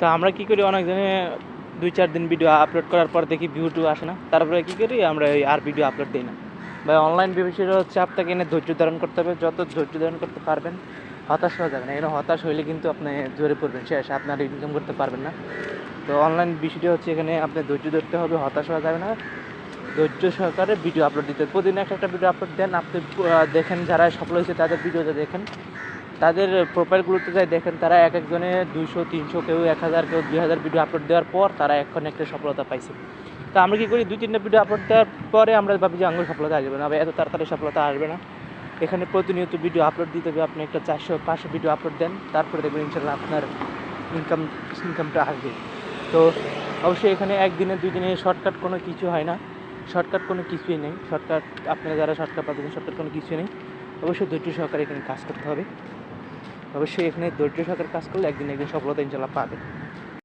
তো আমরা কি করি, অনেকজনে দুই চার দিন ভিডিও আপলোড করার পর দেখি ভিউ টু আসে না। তারপরে কি করি, আমরা আর ভিডিও আপলোড দিই না। বা অনলাইন বিষয়টা হচ্ছে আপনাকে এনে ধৈর্য ধারণ করতে হবে। যত ধৈর্য ধারণ করতে পারবেন, হতাশ হওয়া যাবে না। এখানে হতাশ হইলে কিন্তু আপনি জোরে পড়বেন। শেষ, আপনার ইনকাম করতে পারবেন না। তো অনলাইন বিষয়টা হচ্ছে এখানে আপনি ধৈর্য ধরতে হবে, হতাশ হওয়া যাবে না। ধৈর্য সহকারে ভিডিও আপলোড দিতে প্রতিদিন একটা একটা ভিডিও আপলোড দেন। আপনি দেখেন যারা সফল হয়েছে, তাদের ভিডিওতে দেখেন। তাদের প্রোফাইলগুলোতে যাই দেখেন, তারা এক একজনে দুশো তিনশো, কেউ এক হাজার, কেউ দুই হাজার ভিডিও আপলোড দেওয়ার পর তারা এখন একটা সফলতা পাইছে। তো আমরা কি করি দুই তিনটা ভিডিও আপলোড দেওয়ার পরে আমরা ভাবি যে আঙ্গুল সফলতা আসবে না এত তাড়াতাড়ি সফলতা আসবে না। এখানে প্রতিনিয়ত ভিডিও আপলোড দিতে হবে, আপনি একটা চারশো, পাঁচশো ভিডিও আপলোড দেন, তারপরে দেখবেন ইনশাল্লাহ আপনার ইনকাম ইনকামটা আসবে। তো অবশ্যই এখানে একদিনে দুই দিনে শর্টকাট কোনো কিছু হয় না শর্টকাট কোনো কিছুই নেই। শর্টকাট আপনারা যারা শর্টকাট পাবেন শর্টকাট কোনো কিছুই নেই। অবশ্যই ধৈর্য সহকারে এখানে কাজ করতে হবে। অবশ্যই এখানে ধৈর্য সহকারে কাজ করলে একদিন একদিন সফলতা ইনশাল্লাহ পাবে